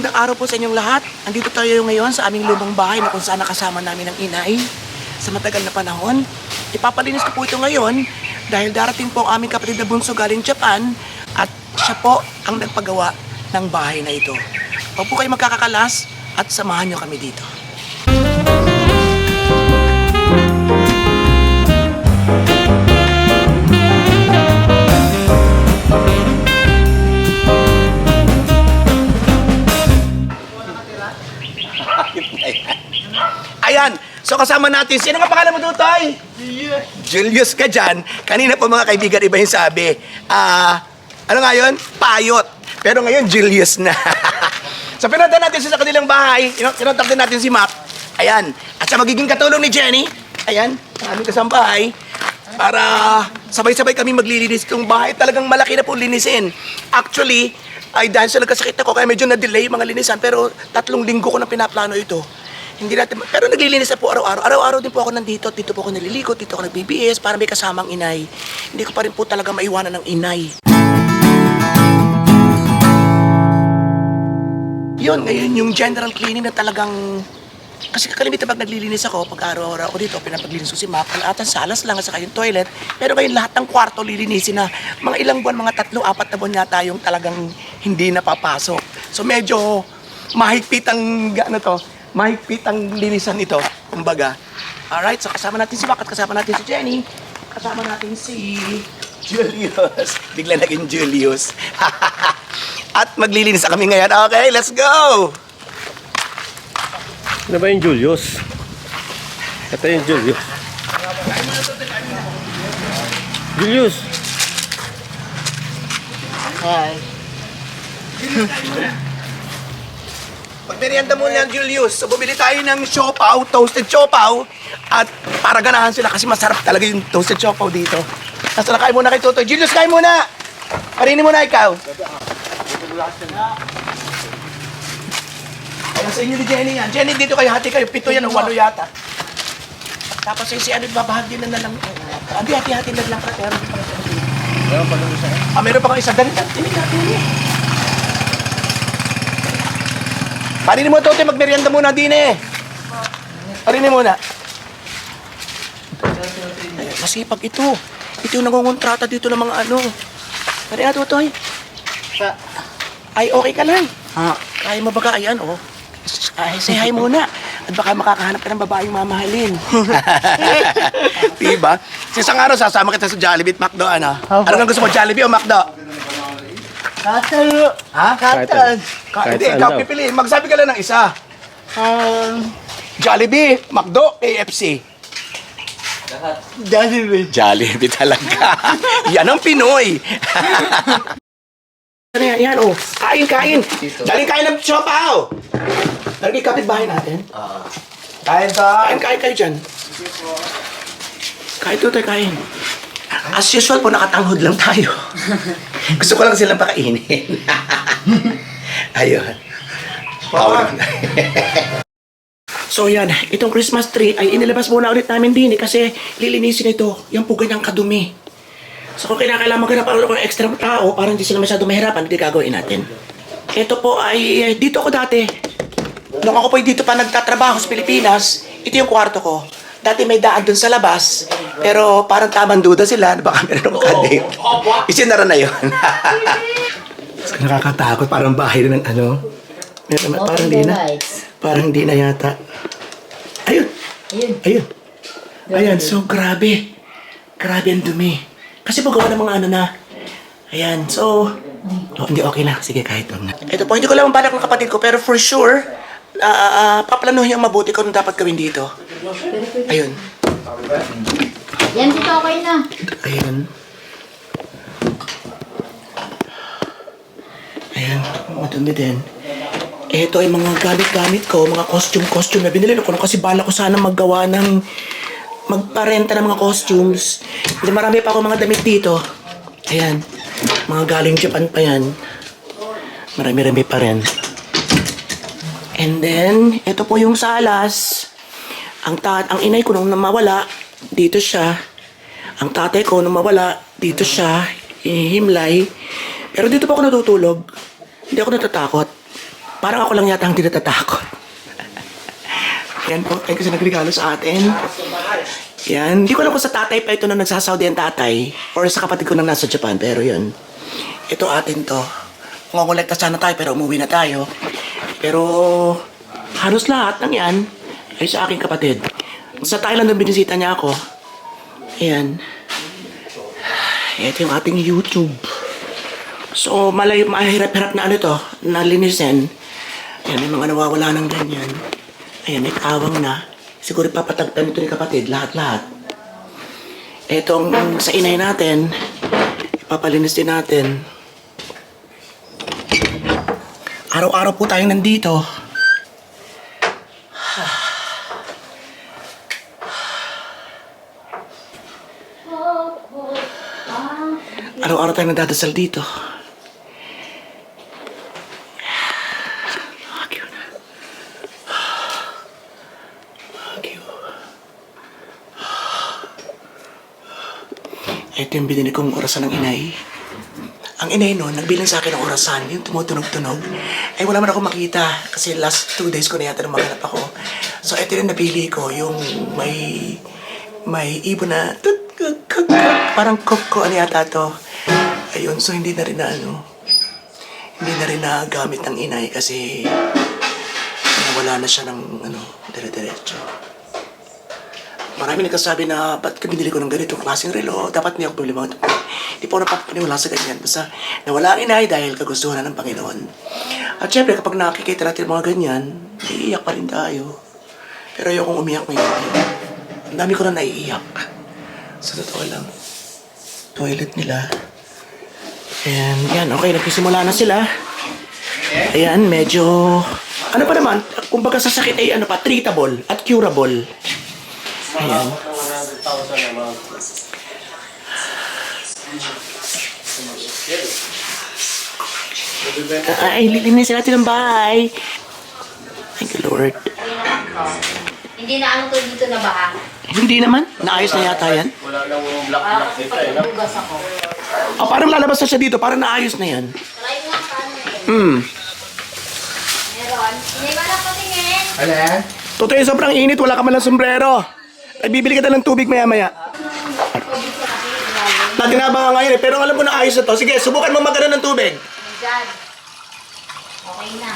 Magandang araw po sa inyong lahat. Andito tayo ngayon sa aming lumang bahay na kung saan nakasama namin ang inay sa matagal na panahon. Ipapalinis ko po ito ngayon dahil darating po ang aming kapatid na bunso galing Japan at siya po ang nagpagawa ng bahay na ito. Huwag po kayo magkakakalas at samahan niyo kami dito. So kasama natin, sino nga pangalan mo doon, Tay? Julius. Julius ka dyan. Kanina po mga kaibigan, iba yung sabi. Ah, ano nga yun? Payot. Pero ngayon, Julius na. so pinunta natin siya sa kanilang bahay. Kinontak din natin si Mac. Ayan. At sa magiging katulong ni Jenny, ayan, aming kasambahay, para sabay-sabay kami maglilinis itong bahay. Talagang malaki na po linisin. Actually, ay dahil sa nagkasakit ako, kaya medyo na-delay mga linisan. Pero tatlong linggo ko na pinaplano ito. Hindi natin, pero naglilinis na po araw-araw. Araw-araw din po ako nandito. Dito po ako naliligo, dito ako nag-BBS para may kasamang inay. Hindi ko pa rin po talaga maiwanan ng inay. Yun, ngayon yung general cleaning na talagang... Kasi kalimitan pag naglilinis ako, pag araw-araw ako dito, pinapaglinis ko si Map, at ang salas lang saka yung toilet. Pero ngayon lahat ng kwarto lilinisin na mga ilang buwan, mga tatlo, apat na buwan yata yung talagang hindi napapasok. So medyo mahigpit ang, ano to, mahigpit ang linisan ito, kumbaga. Alright, so kasama natin si Mac at kasama natin si Jenny. Kasama natin si Julius. Bigla naging Julius. at maglilinis na kami ngayon. Okay, let's go! Ano ba yung Julius? Ito yung Julius. Julius! Magmerienda muna ang Julius. So, bumili tayo ng siopaw, toasted siopaw. At para ganahan sila kasi masarap talaga yung toasted siopaw dito. Nasa na kain muna kay Totoy. Julius, kain muna! Karinin muna ikaw. Ayan sa inyo ni Jenny yan. Jenny, dito kayo, hati kayo. Pito yan o walo yata. Tapos yung si ano, babahagi na na lang. Abi, hati-hati na lang meron pa lang isa. Ah, meron pa kang isa. Dali, dali, dali, dali. Parinin mo, Tote, magmerienda muna din eh. Parinin muna. Ay, masipag ito. Ito yung nangungontrata dito ng mga ano. Pari na, Totoy. Ay, okay ka lang. Ha? Kaya mo ba? Ayan, oh. Ay, say hi muna. At baka makakahanap ka ng babaeng mamahalin. diba? Sa isang araw, sasama kita sa Jollibee at McDo, ano? Ano nga gusto mo, Jollibee o McDo? Katan. Ha? Katan. Ka- Kahit Hindi, saan ikaw daw. pipiliin. Magsabi ka lang ng isa. Um, Jollibee, McDo, KFC. Jollibee. Jollibee talaga. yan ang Pinoy. Ano yan, yan, oh. Kain, kain. Daling kain ng siopaw. Daling kapitbahay natin. Kain ka. Kain, kain kayo dyan. Kain to tayo, kain. As usual po, nakatanghod lang tayo. Gusto ko lang silang pakainin. Ayun. Power. so yan, itong Christmas tree ay inilabas muna ulit namin din eh, kasi lilinisin ito. Yung po ganyang kadumi. So kung kinakailangan maghanap ako ng extra tao para hindi sila masyado mahirapan, hindi gagawin natin. Ito po ay, ay dito ako dati. Nung ako po ay dito pa nagtatrabaho sa Pilipinas, ito yung kwarto ko. Dati may daan dun sa labas, pero parang tamang duda sila na baka meron kadate. Isinara na yun. So, nakakatakot, parang bahay ng ano. Meron, parang di na. Parang di na yata. Ayun. Ayun. Ayun. Ayan, so grabe. Grabe ang dumi. Kasi po gawa ng mga ano na. Ayan, so... Oh, hindi, okay na. Sige, kahit wag na. Ito po, hindi ko lang balak ng kapatid ko, pero for sure, ah, ah, paplanuhin yung mabuti kung dapat gawin dito. Ayun. Yan, dito okay na. Ayun. Ayan, madumi din. Ito ay mga gamit-gamit ko, mga costume-costume na binili ko. Kasi bala ko sana maggawa ng magparenta ng mga costumes. Hindi marami pa ako mga damit dito. Ayan. Mga galing Japan pa yan. Marami-rami pa rin. And then, ito po yung salas. Ang tat, ang inay ko nung namawala, dito siya. Ang tatay ko nung mawala, dito siya, ihimlay. Pero dito pa ako natutulog. Hindi ako natatakot. Parang ako lang yata ang tinatatakot. Yan po, ay kasi nagregalo sa atin. Yan, hindi ko alam kung sa tatay pa ito na nagsasaudi ang tatay or sa kapatid ko na nasa Japan, pero yun. Ito atin to. Ngongolekta sana tayo pero umuwi na tayo. Pero halos lahat ng yan ay sa aking kapatid. Sa Thailand nung binisita niya ako. Ayan. Ito yung ating YouTube. So, malay, mahirap-hirap na ano to, na linisin. Ayan, may mga nawawala ng ganyan. Ayan, may kawang na. Siguro papatagtan ito ni kapatid, lahat-lahat. Etong sa inay natin, ipapalinis din natin. Araw-araw po tayong nandito. Araw-araw tayong nagdadasal dito. Ito yung binili kong orasan ng inay. Ang inay noon, nagbilang sa akin ng orasan, yung tumutunog-tunog. Eh, wala man ako makita kasi last two days ko na yata nung maganap ako. So, ito yung napili ko, yung may may ibon na tut, kuk, kuk, parang koko ano yata to. Ayun, so hindi na rin na ano, hindi na rin na gamit ng inay kasi wala na siya ng ano, dire-diretso. Marami nagkasabi na, ba't ka binili ko ng ganito klaseng relo? Dapat niya ako ito. Hindi po napapaniwala sa ganyan. Basta nawala ang inay dahil kagustuhan ng Panginoon. At syempre, kapag nakikita natin mga ganyan, iiyak pa rin tayo. Pero ayokong umiyak ngayon. Ang dami ko na naiiyak. Sa totoo lang. Toilet nila. And yan, okay, nagsisimula na sila. Ayan, medyo... Ano pa naman, kumbaga sa sakit ay ano pa, treatable at curable. Ayan. Ay, lilinisin natin ang bahay. Thank you, Lord. Hindi na ano to dito na baha. Hindi naman. Naayos na yata yan. Ah, kasi pag nagugas ako. Oh, parang lalabas na siya dito. Parang naayos na yan. Try mo ang paano eh. Hmm. Meron. Hindi ba lang patingin? Ano yan? Totoo yung sobrang init. Wala ka man lang sombrero. Ay, bibili ka ng tubig maya-maya. Natinaba nga ngayon eh. Pero alam ko na ayos na to. Sige, subukan mo magkaroon ng tubig. Okay na.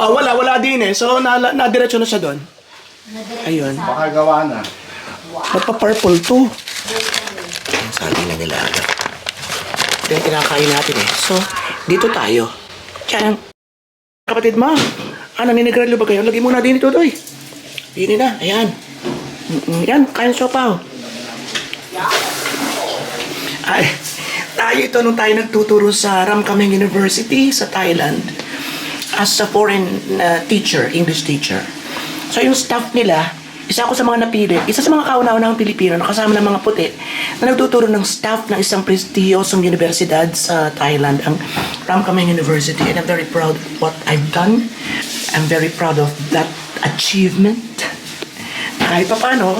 Oh, wala. Wala din eh. So, na, na diretso na siya doon. Ayun. Baka gawa na. Ba't pa purple to? Sabi na nila. Ito yung kinakain natin eh. So, dito tayo. Diyan. Kapatid mo, ano, ninigralo ba kayo? Lagi mo na din ito, Toy. Yun na, ayan. Yan, kain sopaw. Ay, tayo ito nung tayo nagtuturo sa Ramkhamhaeng University sa Thailand as a foreign uh, teacher, English teacher. So yung staff nila, isa ako sa mga napili, isa sa mga kauna-unahang Pilipino na kasama ng mga puti na nagtuturo ng staff ng isang prestiyosong universidad sa Thailand, ang Ramkhamhaeng University. And I'm very proud of what I've done. I'm very proud of that achievement. Kahit pa paano,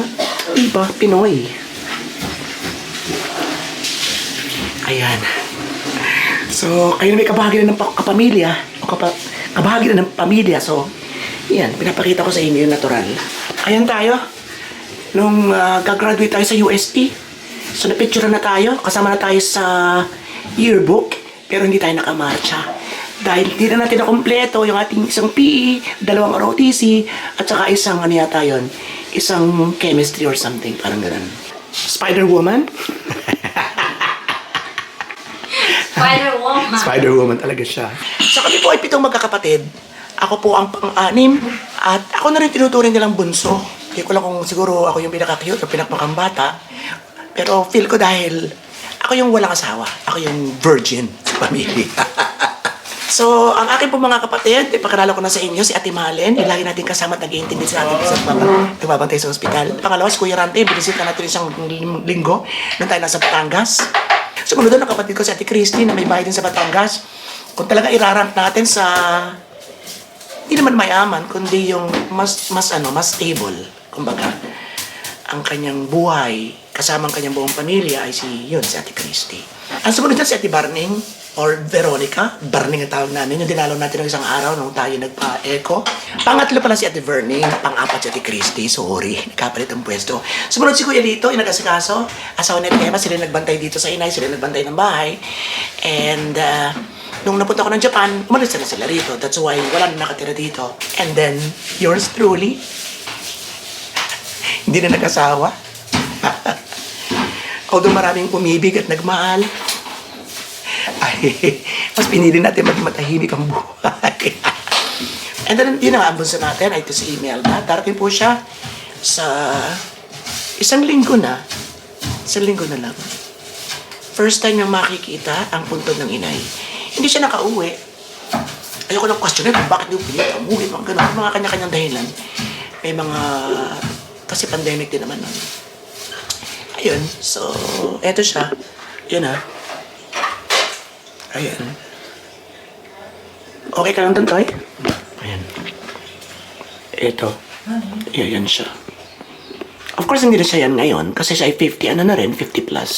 iba, Pinoy. Ayan. So, kayo na may kabahagi na ng pa- kapamilya, o kapa, kabahagi na ng pamilya, so, yan, pinapakita ko sa inyo yung natural. Ayan tayo. Nung ah, gagraduate tayo sa UST, so napicture na tayo, kasama na tayo sa yearbook, pero hindi tayo nakamarcha. Dahil hindi na natin nakompleto yung ating isang PE, dalawang ROTC, at saka isang ano yata yun, isang chemistry or something, parang ganun. Spider-Woman? Spider-Woman. Spider-Woman talaga siya. So kami po ay pitong magkakapatid. Ako po ang pang-anim. At ako na rin tinuturing nilang bunso. Hindi ko lang kung siguro ako yung pinaka-cute o pinakmakang bata. Pero feel ko dahil ako yung walang asawa. Ako yung virgin sa pamilya. so, ang aking po mga kapatid, ipakilala ko na sa inyo si Ate Malen. Yung lagi natin kasama at nag-iintindi sa ating sa nagbabantay sa ospital. Pangalawa, si Kuya Rante. Binisita natin isang linggo. Nung tayo nasa Batangas. Sumunod doon ang kapatid ko si Ate Christy na may bahay din sa Batangas. Kung talaga irarank natin sa hindi naman mayaman, kundi yung mas mas ano, mas stable. Kumbaga, ang kanyang buhay, kasama ang kanyang buong pamilya ay si yun, si Ate Christy. Ang sumunod dyan si Ate Barning, or Veronica, Barning ang tawag namin, yung dinalaw natin ng isang araw nung tayo nagpa-eco. Pangatlo pala si Ate Verning, pang-apat si Ate Christy, sorry, nagkapalit ang pwesto. Sumunod si Kuya Lito, yung nag-asikaso, asawa ni Ate Emma, sila nagbantay dito sa inay, sila nagbantay ng bahay. And, uh, nung napunta ko ng Japan, umalis na sila rito. That's why wala na nakatira dito. And then, yours truly, hindi na nag-asawa. Although maraming umibig at nagmahal, ay, mas pinili natin maging matahimik ang buhay. And then, yun ang ambunsa natin ay ito sa email na. Darating po siya sa isang linggo na. Isang linggo na lang. First time niyang makikita ang puntod ng inay. Hindi siya nakauwi. Ayoko nang questionin kung bakit yung pinita umuwi, mga ganun. Mga kanya-kanyang dahilan. May mga... Kasi pandemic din naman nun. Ayun, so, eto siya. Yun ah. Ayan. Okay ka lang doon, Toy? Ayan. Ito. Ayan siya. Of course, hindi na siya yan ngayon kasi siya ay 50, ano na rin, 50 plus.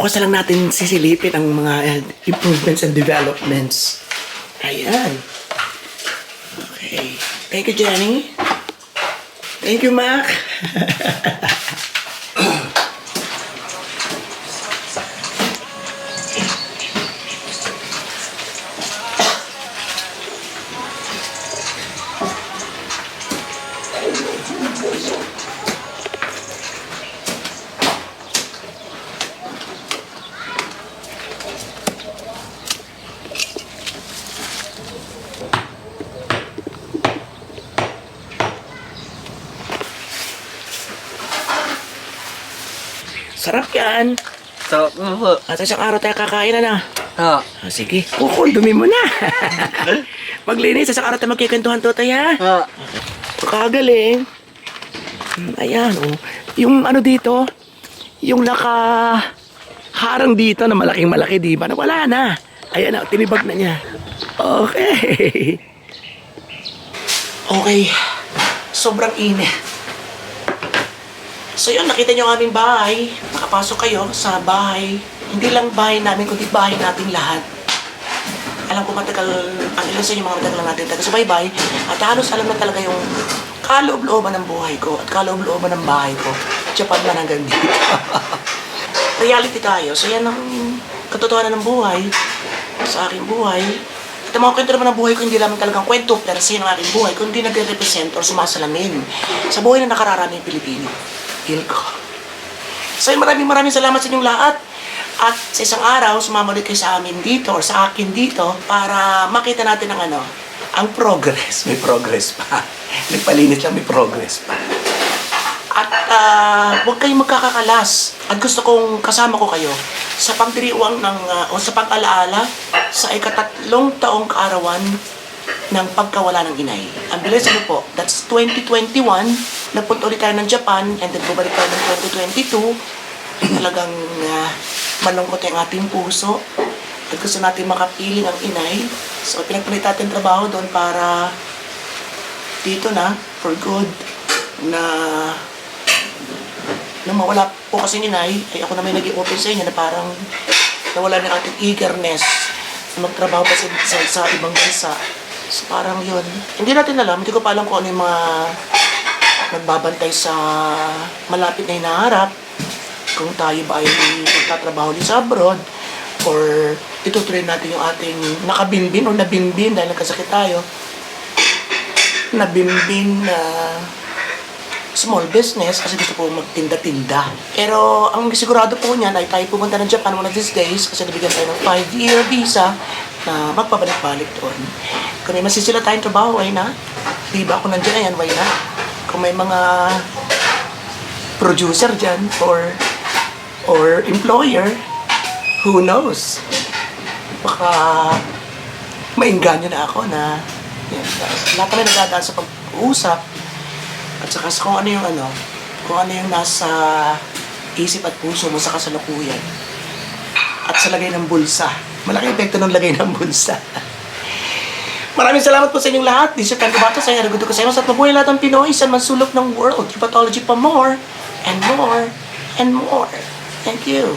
Bukas na lang natin sisilipin ang mga eh, improvements and developments. Ayan. Okay. Thank you, Jenny. Thank you, Mac. Sarap yan. Mo po. At isang araw tayo kakain na na. Ha. Ah, sige, kukundumin mo na. Paglinis, isang araw tayo magkikentuhan to tayo ha. Ha. Kagaling. Hmm, Ayan, oh. Yung ano dito, yung naka harang dito na malaking malaki, di ba? Nawala na. Ayan na, tinibag na niya. Okay. Okay. Sobrang init. So yun, nakita niyo ang aming bahay. Nakapasok kayo sa bahay. Hindi lang bahay namin, kundi bahay natin lahat. Alam ko matagal, ang ilan sa inyo mga matagal natin taga-subaybay. At halos alam na talaga yung kaloob-looban ng buhay ko at kaloob-looban ng bahay ko. Japan man hanggang dito. Reality tayo. So yan ang katotohanan ng buhay sa aking buhay. At ang mga kwento naman ng buhay ko, hindi lamang talagang kwento per se ng aking buhay, kundi nagre-represent or sumasalamin sa buhay na nakararami ng Pilipino. Feel ko. So maraming maraming salamat sa inyong lahat. At sa isang araw, sumama ulit kayo sa amin dito or sa akin dito para makita natin ang ano, ang progress. May progress pa. Nagpalinis lang, may progress pa. At ah, huwag kayong magkakakalas. At gusto kong kasama ko kayo sa pagdiriwang ng, ah, o sa pag-alaala sa ikatatlong taong kaarawan ng pagkawala ng inay. Ang bilis ano po, that's 2021. Nagpunta ulit tayo ng Japan and then bumalik tayo ng 2022. Talagang uh, malungkot yung ating puso. At gusto natin makapiling ang inay. So pinagpalit natin trabaho doon para dito na, for good, na nung mawala po kasi ni Nay, ay ako na may naging open sa inyo na parang nawala ng ating eagerness na magtrabaho pa sa, sa, sa ibang bansa. So parang yun. Hindi natin alam, hindi ko pa alam kung ano yung mga nagbabantay sa malapit na hinaharap. Kung tayo ba ay magtatrabaho din sa abroad or itutuloy natin yung ating nakabimbin o nabimbin dahil nagkasakit tayo. Nabimbin na small business kasi gusto po magtinda-tinda. Pero ang sigurado po niyan ay tayo pumunta ng Japan one of these days kasi nabigyan tayo ng 5-year visa na magpabalik-balik doon. Kung may masisila tayong trabaho, ay na. Di ba ako nandiyan, ayan, why na? Kung may mga producer dyan or or employer, who knows? Baka maingganyo na ako na yan, lahat kami nagdadaan sa pag-uusap at saka sa kung ano yung ano, kung ano yung nasa isip at puso mo sa kasalukuyan. At sa lagay ng bulsa. Malaki epekto ng lagay ng bulsa. Maraming salamat po sa inyong lahat. This is Franco Bato. Saya nagudo ko sa inyo. At mabuhay lahat ng Pinoy sa mansulok ng world. Pathology pa more and more and more. Thank you.